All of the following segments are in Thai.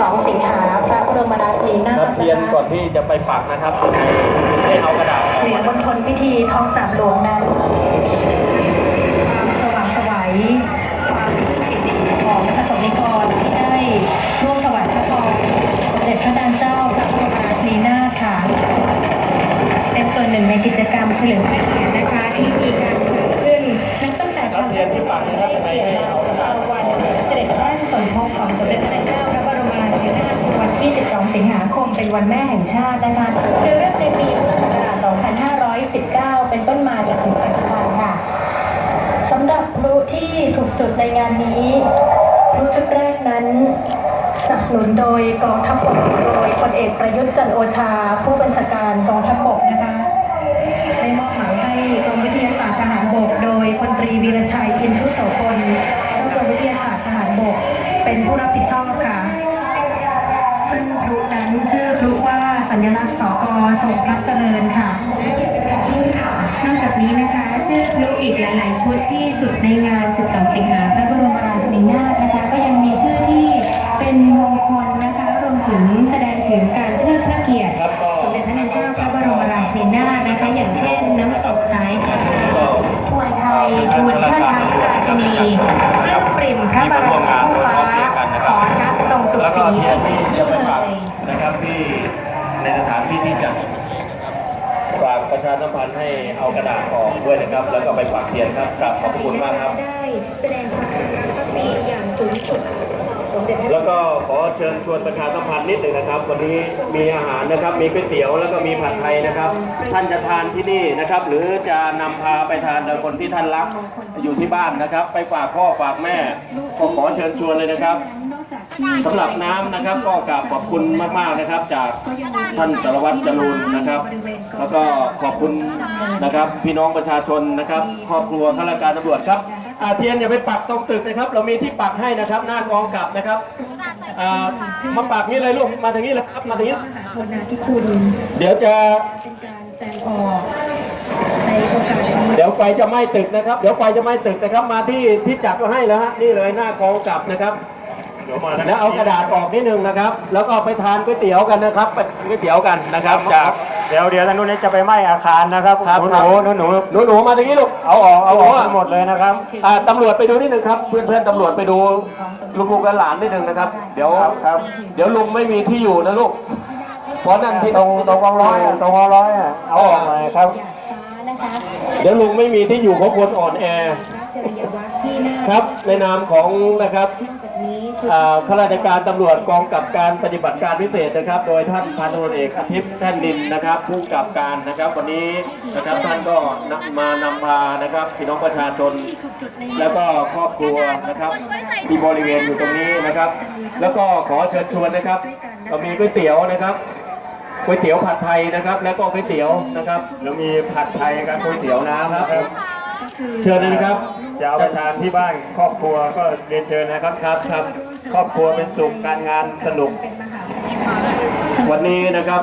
12 สิงหาพระบรมราชินีนาถครับเทียนก่อนที่จะไปปักนะครับให้ให้เอากระดาษออกเหรียญบนทนพิธีท้องสามหลวงนั้นความสว่างไสวัยความปิติของประสบนิกรที่ได้ร่วมถวายพระพรสมเด็จพระนางเจ้าพระบรมราชินีนาถค่ะเป็นส่วนหนึ่งในกิจกรรมเฉลิม เป็นวันแม่แห่งชาตินะคะโดยเริ่มในปีพุทธศักราช 2519 เป็นต้นมาจนถึงปัจจุบันค่ะสำหรับพลุที่ถูกจุดในงานนี้พลุชุดแรกนั้นสนับสนุนโดยกองทัพบกโดยพลเอกประยุทธ์จันโอชา ผู้บัญชาการกองทัพบกนะคะได้มอบหมายให้กรมวิทยาศาสตร์ทหารบก โดยพลตรีวีรชัยอินทุโสพลแลกรมวิทยาศาสตร์ทหารบก เป็นผู้รับผิดชอบ สัญลักษณ์สกทรงพระเจริญค่ะ นอกจากนี้นะคะชื่อพลุอีกหลาย ๆ ชุดที่จุดในงาน 12 สิงหาพระบรมราชินีนาถนะคะ ก็ยังมีชื่อที่เป็นมงคลนะคะ รวมถึงแสดงถึงการ ชาสัมพันธ์ให้เอากระดาษออกด้วยนะครับ แล้วก็ไปปักเทียนครับกราบขอบพระคุณมากครับ ได้แสดงความจงรักภักดีอย่างสูงสุดสมเด็จพระ แล้วก็ขอเชิญชวนประชาสัมพันธ์นิดหนึ่งนะครับ วันนี้มีอาหารนะครับมีก๋วยเตี๋ยวแล้วก็มีผัดไทยนะครับ ท่านจะทานที่นี่นะครับ หรือจะนำพาไปทานโดยคนที่ท่านรักอยู่ที่บ้านนะครับ ไปฝากพ่อฝากแม่ก็ขอเชิญชวนเลยนะครับนอกจากที่สำหรับน้ำนะครับ ก็กราบขอบคุณมากๆนะครับ จาก ท่านสารวัตรจรูนนะครับ แล้วก็ขอบคุณนะครับ พี่น้องประชาชนนะครับ ครอบครัวข้าราชการตำรวจครับอาเทียนอย่าไปปักตรงตึกนะครับ เรามีที่ปักให้นะครับ หน้ากองกลับนะครับอ่ามาปักนี่เลยลูกมาทางนี้เลยครับมาทางนี้มหาคนนาธิคุณเดี๋ยวจะเป็นการแสดงออกในโอกาสนี้เดี๋ยวไฟจะไหม้ตึกนะครับ เดี๋ยวไฟจะไหม้ตึกนะครับ มาที่ที่จัดก็ให้แล้วฮะนี่เลยหน้ากองกลับนะครับ แล้วเอากระดาษออกนิดนึงนะครับ แล้วก็ไปทานก๋วยเตี๋ยวกันนะครับไปทานก๋วยเตี๋ยวกันนะครับ จากเดี๋ยวเดี๋ยวทางนู้นจะไปไหม้อาคารนะครับครับหนูครับหนูหนูหนูหนูหนูมาตรงนี้ลูก เอาออกเอาออกหนูะทั้งหมดเลยนะครับ อ่าตำรวจไปดูนิดนึงครับ เพื่อนเพื่อนๆตำรวจไปดูลูกๆและหลานนิดนึงนะครับ เดี๋ยวครับครับ เดี๋ยวลุงไม่มีที่อยู่นะลูก เพราะนั่นที่ตรงตรงกองร้อยอะตรงกองร้อยอะเอาออกหน่อยครับฟ้านะคะเดี๋ยวลุงไม่มีที่อยู่เพราะคนอ่อนแอ พระจริยวัตรที่น่าครับในนามของนะครับ ข้าราชการตำรวจกองกับการปฏิบัติการพิเศษนะครับ โดยท่านพันตำรวจเอกอาทิตย์แท่นดินนะครับ ผู้กับการนะครับ วันนี้นะครับท่านก็นมานำพานะครับพี่น้องประชาชน แล้วก็ครอบครัวนะครับที่บริเวณอยู่ตรงนี้นะครับ แล้วก็ขอเชิญชวนนะครับเรามีก๋วยเตี๋ยวนะครับก๋วยเตี๋ยวผัดไทยนะครับ แล้วก็ก๋วยเตี๋ยวนะครับแล้วมีผัดไทยกับก๋วยเตี๋ยวน้ำครับ เชิญเลยนะครับ จะเอาไปทานที่บ้านครอบครัวก็เรียนเชิญนะครับครับครับครอบครัวเป็นสุขการงานสนุก วันนี้นะครับ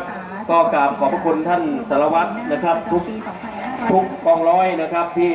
ก็กราบขอบพระคุณท่านสารวัตรนะครับ ทุกทุกกองร้อยนะครับที่